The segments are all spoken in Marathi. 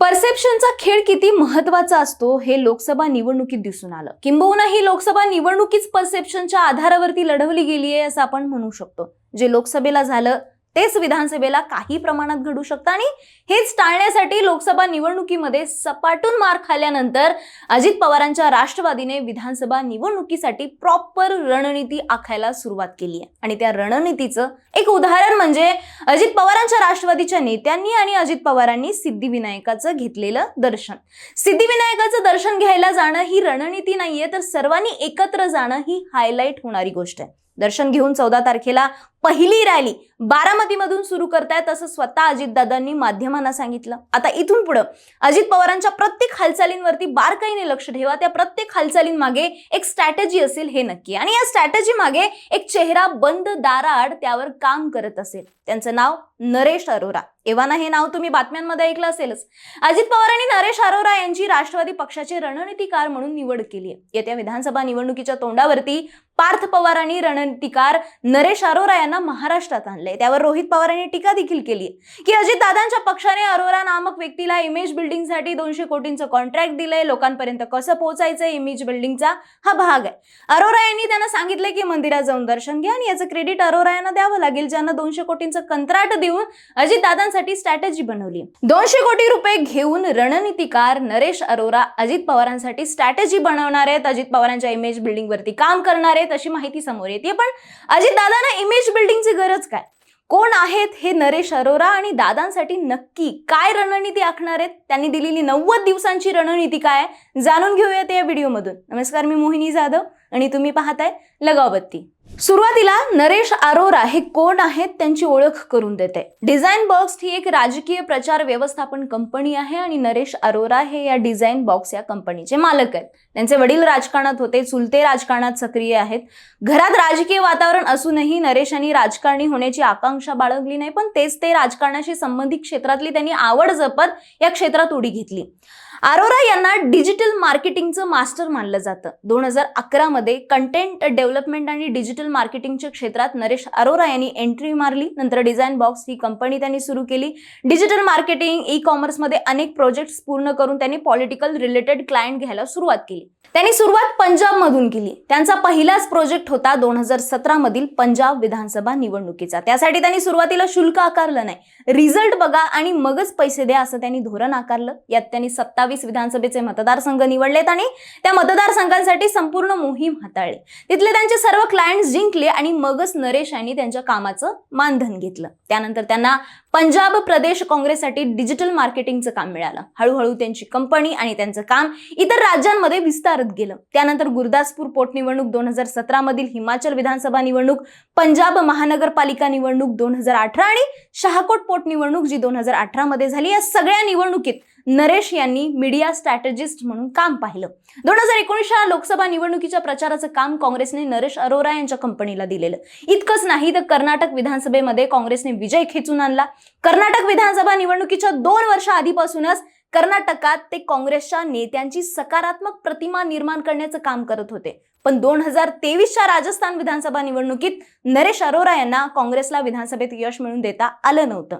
परसेप्शनचा खेळ किती महत्त्वाचा असतो हे लोकसभा निवडणुकीत दिसून आलं. किंबहुना ही लोकसभा निवडणुकीच परसेप्शनच्या आधारावरती लढवली गेली आहे असं आपण म्हणू शकतो. जे लोकसभेला झालं तेच विधानसभेला काही प्रमाणात घडू शकतं आणि हेच टाळण्यासाठी लोकसभा निवडणुकीमध्ये सपाटून मार खाल्ल्यानंतर अजित पवारांच्या राष्ट्रवादीने विधानसभा निवडणुकीसाठी प्रॉपर रणनीती आखायला सुरुवात केली आहे. आणि त्या रणनीतीचं एक उदाहरण म्हणजे अजित पवारांच्या राष्ट्रवादीच्या नेत्यांनी आणि अजित पवारांनी सिद्धिविनायकाचं घेतलेलं दर्शन. सिद्धिविनायकाचं दर्शन घ्यायला जाणं ही रणनीती नाहीये तर सर्वांनी एकत्र जाणं ही हायलाईट होणारी गोष्ट आहे. दर्शन घेऊन चौदा तारखेला पहिली रॅली बारामतीमधून सुरू करतायत असं स्वतः अजितदादांनी माध्यमांना सांगितलं. आता इथून पुढं अजित पवारांच्या प्रत्येक हालचालींवरती बारकाईने लक्ष ठेवा त्या प्रत्येक हालचालींमागे एक स्ट्रॅटेजी असेल हे नक्की. आणि या स्ट्रॅटेजी मागे एक चेहरा बंद दाराआड त्यावर काम करत असेल. त्यांचं नाव नरेश अरोरा. एव्हाना हे नाव तुम्ही बातम्यांमध्ये ऐकलं असेलच. अजित पवार आणि नरेश अरोरा यांची राष्ट्रवादी पक्षाचे रणनीतीकार म्हणून निवड केली आहे येत्या विधानसभा निवडणुकीच्या तोंडावरती पार्थ पवार आणि रणनीतीकार नरेश अरोरा यांना महाराष्ट्रात आणले त्यावर रोहित पवार यांनी टीका देखील केली आहे की अजित दादांच्या पक्षाने अरोरा नामक व्यक्तीला इमेज बिल्डिंगसाठी दोनशे कोटींचं कॉन्ट्रॅक्ट दिलंय. लोकांपर्यंत कसं पोहोचायचं इमेज बिल्डिंगचा हा भाग आहे. अरोरा यांनी त्यांना सांगितलं की मंदिरात जाऊन दर्शन घ्या आणि याचं क्रेडिट अरोरा यांना द्यावं लागेल. ज्यांना दोनशे कोटींचं कंत्राट देऊन अजित दादांसाठी स्ट्रॅटेजी बनवली. दोनशे कोटी रुपये घेऊन रणनीतीकार नरेश अरोरा अजित पवारांसाठी स्ट्रॅटेजी बनवणार आहेत. अजित पवारांच्या इमेज बिल्डिंग वरती काम करणार आहेत अशी माहिती समोर येते. पण अजित दादांना इमेज बिल्डिंगची गरज काय? कोण आहेत हे नरेश अरोरा आणि दादांसाठी नक्की काय रणनीती आखणार आहेत? त्यांनी दिलेली नव्वद दिवसांची रणनीती काय आहे? जाणून घेऊयात या व्हिडिओमधून नमस्कार मी मोहिनी जाधव आणि तुम्ही पाहताय लगावती सुरुवातीला नरेश अरोरा हे कोण आहेत त्यांची ओळख करून देते. डिझाईन बॉक्स ही एक राजकीय प्रचार व्यवस्थापन कंपनी आहे आणि नरेश अरोरा हे या डिझाईन बॉक्स या कंपनीचे मालक आहेत. त्यांचे वडील राजकारणात होते चुलते राजकारणात सक्रिय आहेत. घरात राजकीय वातावरण असूनही नरेशांनी राजकारणी होण्याची आकांक्षा बाळगली नाही पण तेच ते राजकारणाशी संबंधित क्षेत्रातली त्यांनी आवड जपत या क्षेत्रात उडी घेतली. अरोरा यांना डिजिटल मार्केटिंगचं मास्टर मानलं जातं. दोन हजार अकरामध्ये कंटेंट डेव्हलपमेंट आणि डिजिटल मार्केटिंगच्या क्षेत्रात नरेश अरोरा यांनी एंट्री मारली. नंतर डिझाईन बॉक्स ही कंपनी त्यांनी सुरू केली. डिजिटल मार्केटिंग ई कॉमर्समध्ये अनेक प्रोजेक्ट्स पूर्ण करून त्यांनी पॉलिटिकल रिलेटेड क्लायंट घ्यायला सुरुवात केली. त्यांनी सुरुवात पंजाबमधून केली. त्यांचा पहिलाच प्रोजेक्ट होता दोन हजार सतरा मधील पंजाब विधानसभा निवडणुकीचा. त्यासाठी त्यांनी सुरुवातीला शुल्क आकारलं नाही. रिझल्ट बघा आणि मगच पैसे द्या असं त्यांनी धोरण आकारलं. यात त्यांनी सत्तावीस विधानसभेचे मतदारसंघ निवडलेत आणि त्या मतदारसंघांसाठी संपूर्ण मोहीम हाताळली. तिथले त्यांचे सर्व क्लायंट्स जिंकले आणि मगच नरेश यांनी त्यांच्या कामाचं मानधन घेतलं. त्यानंतर त्यांना पंजाब प्रदेश काँग्रेससाठी डिजिटल मार्केटिंगचं काम मिळालं. हळूहळू त्यांची कंपनी आणि त्यांचं काम इतर राज्यांमध्ये विस्तारत गेलं. त्यानंतर गुरदासपूर पोटनिवडणूक दोन हजार सतरा मधील हिमाचल विधानसभा निवडणूक पंजाब महानगरपालिका निवडणूक दोन हजार अठरा आणि शहाकोट पोटनिवडणूक जी दोन हजार अठरा मध्ये झाली या सगळ्या निवडणुकीत नरेश यांनी मीडिया स्ट्रॅटेजिस्ट म्हणून काम पाहिलं. दोन हजार एकोणीसच्या लोकसभा निवडणुकीच्या प्रचाराचं काम काँग्रेसने नरेश अरोरा यांच्या कंपनीला दिलेलं. इतकंच नाही तर कर्नाटक विधानसभेमध्ये काँग्रेसने विजय खेचून आणला. कर्नाटक विधानसभा निवडणुकीच्या दोन वर्ष आधीपासूनच कर्नाटकात ते काँग्रेसच्या नेत्यांची सकारात्मक प्रतिमा निर्माण करण्याचं काम करत होते. पण दोन हजार तेवीसच्या राजस्थान विधानसभा निवडणुकीत नरेश अरोरा यांना काँग्रेसला विधानसभेत यश मिळून देता आलं नव्हतं.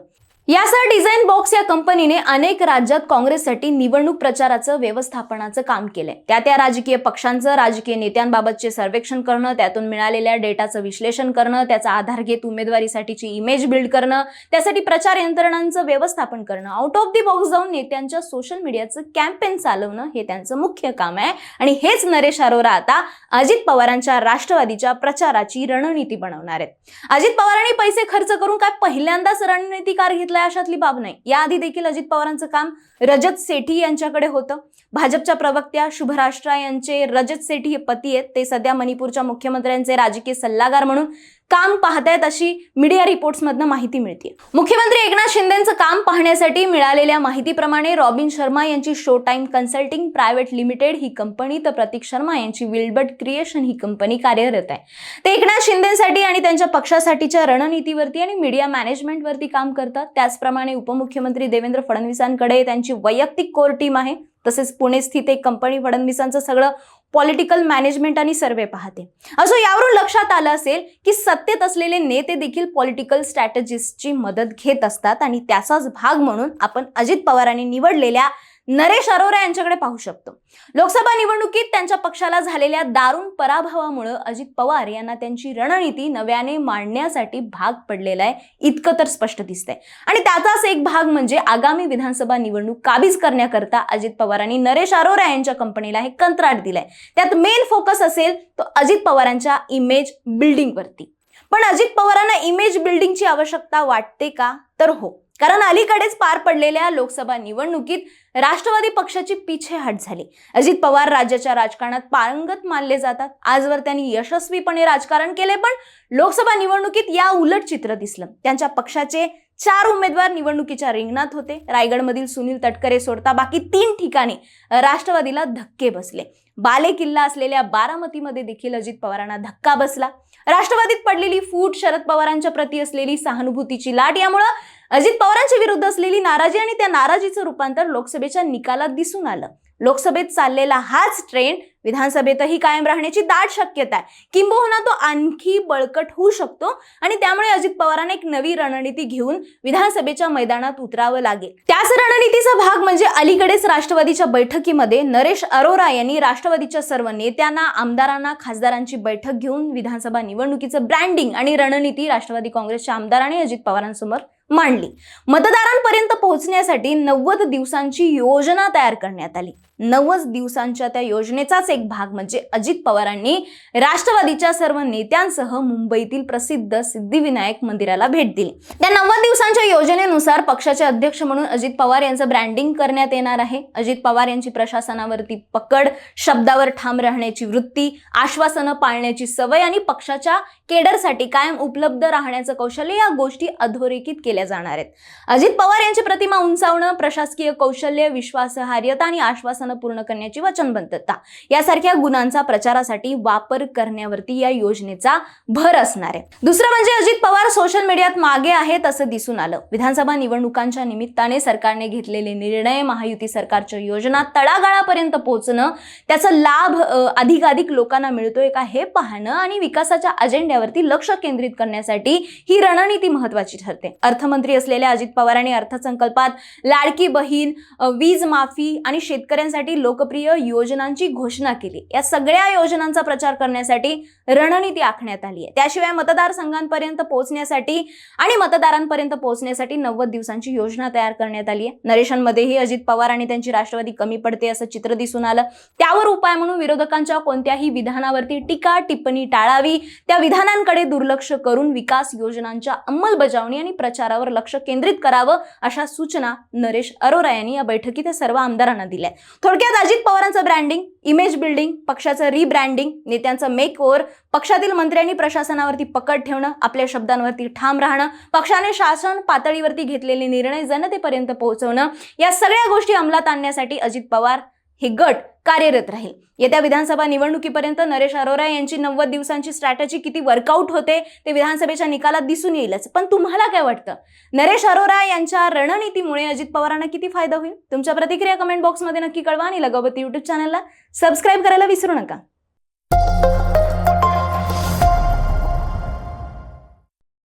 यासह डिझाईन बॉक्स या कंपनीने अनेक राज्यात काँग्रेससाठी निवडणूक प्रचाराचं व्यवस्थापनाचं काम केलंय. त्या त्या राजकीय पक्षांचं राजकीय नेत्यांबाबतचे सर्वेक्षण करणं त्यातून मिळालेल्या डेटाचं विश्लेषण करणं त्याचा आधार घेत उमेदवारीसाठीची इमेज बिल्ड करणं त्यासाठी प्रचार यंत्रणांचं व्यवस्थापन करणं आउट ऑफ दी बॉक्स जाऊन नेत्यांच्या सोशल मीडियाचं कॅम्पेन चालवणं हे त्यांचं मुख्य काम आहे. आणि हेच नरेश अरोरा आता अजित पवारांच्या राष्ट्रवादीच्या प्रचाराची रणनीती बनवणार आहेत. अजित पवारांनी पैसे खर्च करून काय पहिल्यांदाच रणनीतिकार घेतलाय अशातली बाब नाही. याआधी देखील अजित पवारांचं काम रजत सेठी यांच्याकडे होतं. भाजपच्या प्रवक्त्या शुभराष्ट्रा यांचे रजत सेठी हे पती आहेत. ते सध्या मणिपूरच्या मुख्यमंत्र्यांचे राजकीय सल्लागार म्हणून काम पाहतायत अशी मीडिया रिपोर्ट्स मधनं माहिती मिळते मुख्यमंत्री एकनाथ शिंदेचं काम पाहण्यासाठी मिळालेल्या माहितीप्रमाणे रॉबिन शर्मा यांची show time consulting private limited ही कंपनी तर प्रतीक शर्मा यांची विल्बर्ट क्रिएशन ही कंपनी कार्यरत आहे. ते एकनाथ शिंदेसाठी आणि त्यांच्या पक्षासाठीच्या रणनीतीवरती आणि मीडिया मॅनेजमेंटवरती काम करतात. त्याचप्रमाणे उपमुख्यमंत्री देवेंद्र फडणवीसांकडे त्यांची वैयक्तिक कोर टीम आहे. तसेच पुणे स्थित एक कंपनी फडणवीसांचं सगळं पॉलिटिकल मॅनेजमेंट आणि सर्वे पाहते. असं यावरून लक्षात आलं असेल की सत्तेत असलेले नेते देखील पॉलिटिकल स्ट्रॅटेजिस्टची मदत घेत असतात आणि त्याचाच भाग म्हणून आपण अजित पवारांनी निवडलेल्या नरेश अरोरा यांच्याकडे पाहू शकतो. लोकसभा निवडणुकीत त्यांच्या पक्षाला झालेल्या दारुण पराभवामुळे अजित पवार यांना त्यांची रणनीती नव्याने मांडण्यासाठी भाग पडलेला आहे इतकं तर स्पष्ट दिसतंय. आणि त्याचाच एक भाग म्हणजे आगामी विधानसभा निवडणूक काबीज करण्याकरता अजित पवारांनी नरेश अरोरा यांच्या कंपनीला हे कंत्राट दिलंय. त्यात मेन फोकस असेल तो अजित पवारांच्या इमेज बिल्डिंगवरती पण अजित पवारांना इमेज बिल्डिंगची आवश्यकता वाटते का? तर हो. कारण अलीकडेच पार पडलेल्या लोकसभा निवडणुकीत राष्ट्रवादी पक्षाची पिछेहाट झाली. अजित पवार राज्याच्या राजकारणात पारंगत मानले जातात. आजवर त्यांनी यशस्वीपणे राजकारण केले पण लोकसभा निवडणुकीत या उलट चित्र दिसलं. त्यांच्या पक्षाचे चार उमेदवार निवडणुकीच्या रिंगणात होते. रायगडमधील सुनील तटकरे सोडता बाकी तीन ठिकाणी राष्ट्रवादीला धक्के बसले. बाले किल्ला असलेल्या बारामतीमध्ये देखील अजित पवारांना धक्का बसला. राष्ट्रवादीत पडलेली फूट शरद पवारांच्या प्रती असलेली सहानुभूतीची लाट यामुळं अजित पवारांच्या विरुद्ध असलेली नाराजी आणि त्या नाराजीचं रूपांतर लोकसभेच्या निकालात दिसून आलं. लोकसभेत चाललेला हाच ट्रेंड विधानसभेतही कायम राहण्याची दाट शक्यता आहे. किंबहुना तो आणखी बळकट होऊ शकतो आणि त्यामुळे अजित पवारांना एक नवी रणनीती घेऊन विधानसभेच्या मैदानात उतरावं लागेल. त्याच रणनीतीचा भाग म्हणजे अलीकडेच राष्ट्रवादीच्या बैठकीमध्ये नरेश अरोरा यांनी राष्ट्रवादीच्या सर्व नेत्यांना आमदारांना खासदारांची बैठक घेऊन विधानसभा निवडणुकीचं ब्रँडिंग आणि रणनीती राष्ट्रवादी काँग्रेसच्या आमदारांनी अजित पवारांसमोर मांडली. मतदारांपर्यंत पोहोचण्यासाठी नव्वद दिवसांची योजना तयार करण्यात आली. नव्वद दिवसांच्या त्या योजनेचाच एक भाग म्हणजे अजित पवारांनी राष्ट्रवादीच्या सर्व नेत्यांसह मुंबईतील प्रसिद्ध सिद्धिविनायक मंदिराला भेट दिली. त्या नव्वद दिवसांच्या योजनेनुसार पक्षाचे अध्यक्ष म्हणून अजित पवार यांचं ब्रँडिंग करण्यात येणार आहे. अजित पवार यांची प्रशासनावरती पकड शब्दावर ठाम राहण्याची वृत्ती आश्वासनं पाळण्याची सवय आणि पक्षाच्या केडरसाठी कायम उपलब्ध राहण्याचं कौशल्य या गोष्टी अधोरेखित केल्या जाणार आहेत. अजित पवार यांची प्रतिमा उंचावणं प्रशासकीय कौशल्य विश्वासार्हता आणि आश्वासन पूर्ण करण्याची वचनबद्धता यासारख्या गुणांचा प्रचारासाठी वापर करण्यावरती या योजनेचा भर असणार आहे. दुसरं म्हणजे अजित पवार सोशल मीडियात मागे आहेत असं दिसून आलं. विधानसभा निवडणुकांच्या निमित्ताने सरकारने घेतलेले निर्णय महायुती सरकारच्या योजना तळागाळापर्यंत पोहोचणं त्याचा लाभ अधिकाधिक लोकांना मिळतोय का हे पाहणं आणि विकासाच्या अजेंड्यावरती लक्ष केंद्रित करण्यासाठी ही रणनीती महत्वाची ठरते. अर्थमंत्री असलेल्या अजित पवारांनी अर्थसंकल्पात लाडकी बहीण वीज माफी आणि शेतकऱ्यांसाठी लोकप्रिय योजनांची घोषणा केली. या सगळ्या योजनांचा प्रचार करण्यासाठी रणनीती आखण्यात आली आहे. त्याशिवाय मतदारसंघांपर्यंत पोहोचण्यासाठी आणि मतदारांपर्यंत पोहोचण्यासाठी नव्वद दिवसांची योजना तयार करण्यात आली आहे. नरेशांमध्येही अजित पवार आणि त्यांची राष्ट्रवादी कमी पडते असं चित्र दिसून आलं. त्यावर उपाय म्हणून विरोधकांच्या कोणत्याही विधानावरती टीका टिप्पणी टाळावी त्या विधानांकडे दुर्लक्ष करून विकास योजनांच्या अंमलबजावणी आणि प्रचारावर लक्ष केंद्रित करावं अशा सूचना नरेश अरोरा यांनी या बैठकीत सर्व आमदारांना दिल्या थोडक्यात अजित पवारांचं ब्रँडिंग इमेज बिल्डिंग पक्षाचं रिब्रँडिंग नेत्यांचं मेक ओव्हर पक्षातील मंत्री आणि प्रशासनावरती पकड ठेवणं आपल्या शब्दांवरती ठाम राहणं पक्षाने शासन पातळीवरती घेतलेले निर्णय जनतेपर्यंत पोहोचवणं या सगळ्या गोष्टी अंमलात आणण्यासाठी अजित पवार हे गट कार्यरत राहील. येत्या विधानसभा निवडणुकीपर्यंत नरेश अरोरा यांची नव्वद दिवसांची स्ट्रॅटजी किती वर्कआउट होते ते विधानसभेच्या निकालात दिसून येईलच. पण तुम्हाला काय वाटतं? नरेश अरोरा यांच्या रणनीतीमुळे अजित पवारांना किती फायदा होईल? तुमच्या प्रतिक्रिया कमेंट बॉक्समध्ये नक्की कळवा आणि लगावती युट्यूब चॅनलला सबस्क्राईब करायला विसरू नका.